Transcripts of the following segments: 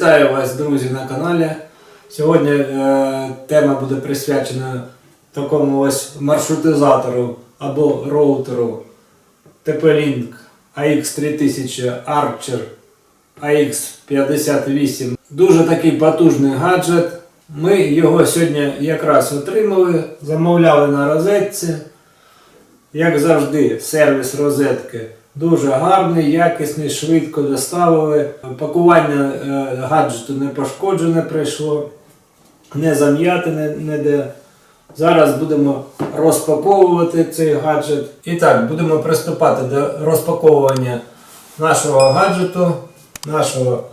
Вітаю вас, друзі, на каналі. Сьогодні е, тема буде присвячена такому ось маршрутизатору або роутеру TP-Link AX3000 Archer AX58. Дуже такий потужний гаджет. Ми його сьогодні якраз отримали, замовляли на розетці. Як завжди, сервіс розетки дуже гарний, якісний, швидко доставили. Пакування е, гаджету не пошкоджене прийшло, не зам'ятине ніде. Зараз будемо розпаковувати цей гаджет. І так, будемо приступати до розпаковування нашого гаджету, нашого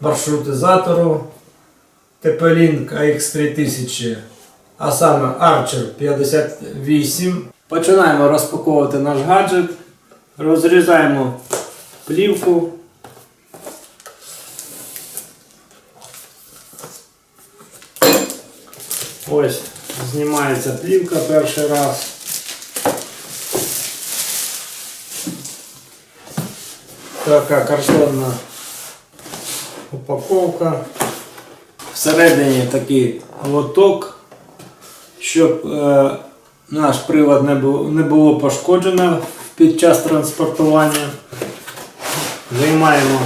маршрутизатору TP-Link AX3000, а саме Archer 58. Починаємо розпаковувати наш гаджет. Розрізаємо плівку. Ось знімається плівка перший раз. Така картонна упаковка. Всередині такий лоток, щоб е, наш привод не було, не було пошкоджено під час транспортування. Виймаємо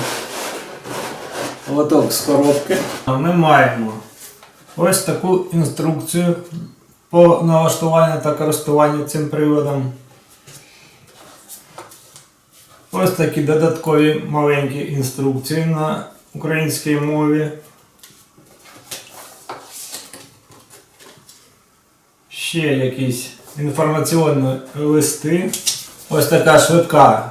лоток з коробки. Ми маємо ось таку інструкцію по налаштуванню та користуванню цим приводом. Ось такі додаткові маленькі інструкції на українській мові. Ще якісь інформаційні листи. Ось така швидка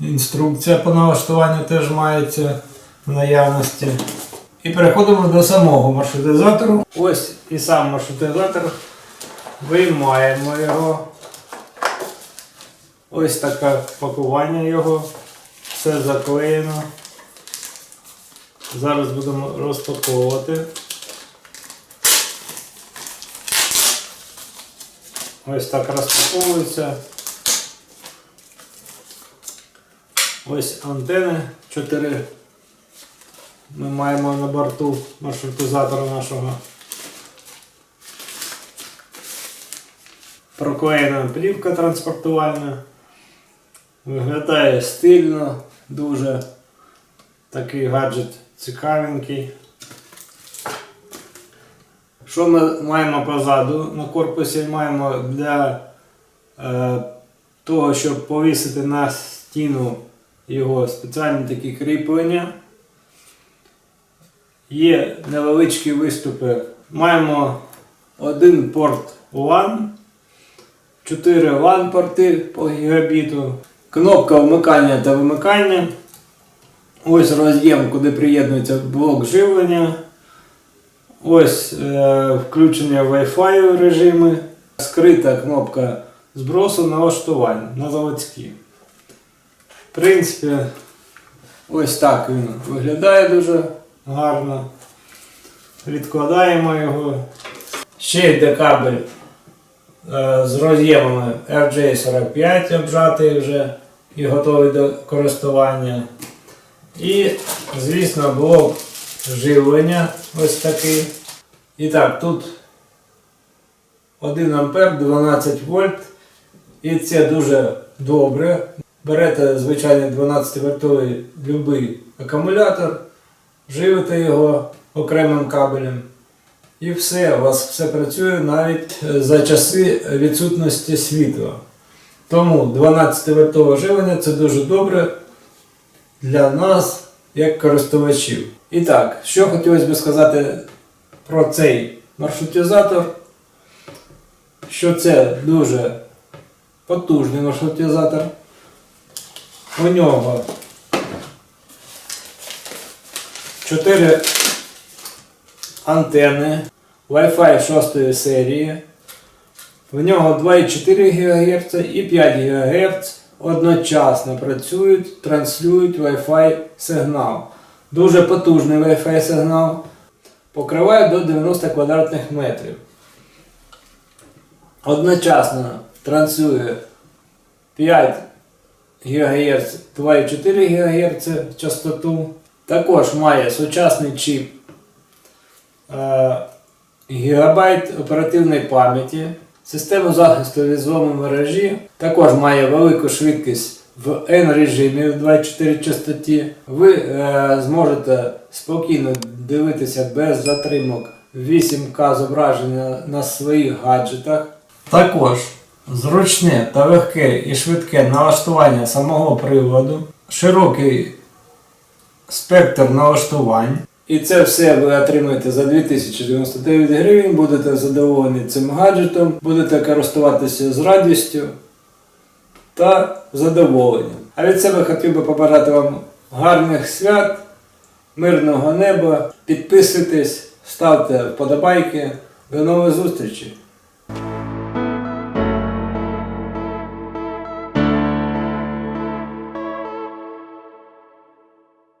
інструкція по налаштуванню теж мається в наявності. І переходимо до самого маршрутизатору. Ось і сам маршрутизатор. Виймаємо його. Ось таке пакування його. Все заклеєно. Зараз будемо розпаковувати. Ось так розпаковується. Ось антени 4 ми маємо на борту маршрутизатора нашого. Проклеєна плівка транспортувальна. Виглядає стильно, дуже такий гаджет цікавенький. Що ми маємо позаду на корпусі? Маємо для е, того, щоб повісити на стіну його спеціальні такі кріплення. Є невеличкі виступи. Маємо один порт LAN, 4 LAN порти по гігабіту, кнопка вмикання та вимикання. Ось роз'єм, куди приєднується блок живлення. Ось е, включення Wi-Fi режими, скрита кнопка збросу налаштувань на заводські. В принципі, ось так він виглядає дуже гарно. Відкладаємо його. Ще йде кабель е, з роз'ємами RJ45 обжатий вже і готовий до користування. І, звісно, блок живлення ось такий. І так, тут 1 ампер 12 вольт. І це дуже добре. Берете звичайний 12 вольтовий любий акумулятор, живите його окремим кабелем. І все, у вас все працює навіть за часи відсутності світла. Тому 12 вольтове живлення це дуже добре для нас, як користувачів. І так, що хотілося б сказати про цей маршрутизатор, що це дуже потужний маршрутизатор. У нього 4 антени Wi-Fi 6 серії. В нього 2,4 ГГц і 5 ГГц одночасно працюють, транслюють Wi-Fi сигнал. Дуже потужний Wi-Fi сигнал. Покриває до 90 квадратних метрів. Одночасно транслює 5 ГГц, 2,4 ГГц частоту Також має сучасний чіп, е, гігабайт оперативної пам'яті, систему захисту від мережі, також має велику швидкість в N режимі в 24 частоті. Ви е, зможете спокійно дивитися без затримок 8К зображення на своїх гаджетах. Також зручне та легке і швидке налаштування самого приладу, широкий спектр налаштувань. І це все ви отримаєте за 2099 гривень, будете задоволені цим гаджетом, будете користуватися з радістю та задоволенням. А від себе хотів би побажати вам гарних свят, мирного неба, підписуйтесь, ставте вподобайки. До нових зустрічей!